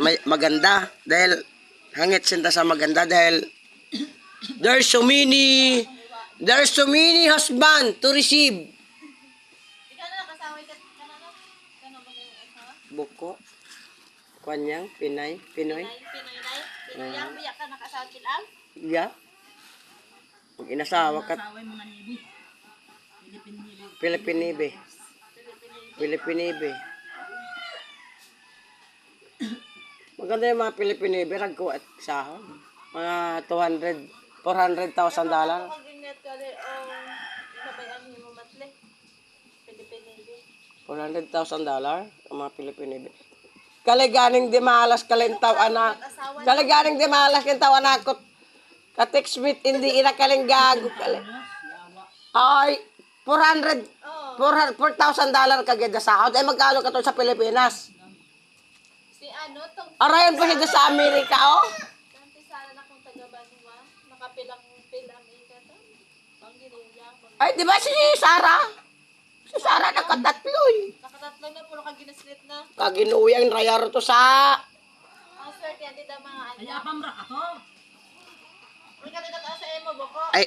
may, maganda. Dahil, hangit sinta sa maganda dahil there's so many, there's so many husband to receive. Ikaw na nakasaway ka ka na no? Kano ba yung asawa? Buko. Kanyang, Pinay, Pinoy. Nay, Pinoy nay. Pinoy yang biyak ka nakasawa kilang. Yeah. Pag inasawa ka, nibi. Pilipinibe. Pilipinibe. Maganda yung mga Pilipinibe, ragko at sahod. Mga 200, 400,000 dollar. Pag ingat ka rin o sabay ang himo matle. Pilipinili. 400,000 dollar ang mga Pilipinibe. Kaliganing di malas kalintaw anak. Kaliganing di malas kalintaw anak ko. Ka-text meet, hindi ina kaling gago. Kali. Ay, 400, 400 4,000 dollar kagada sahod. Ay, magkano ka to sa Pilipinas? Ano Arayan pa siya sa Amerika, oh. kanti sana na kung taga Banwa. Nakapilang pilang ika to. Ang ginuya. Ay, di ba si Sarah? Si Sarah nakatatlo eh. Nakatatlo na puro ka ginaslit na. Kaginuyang rayar to sa... Ang swerte yan dito mga ano. Kaya pamra ako. Ay,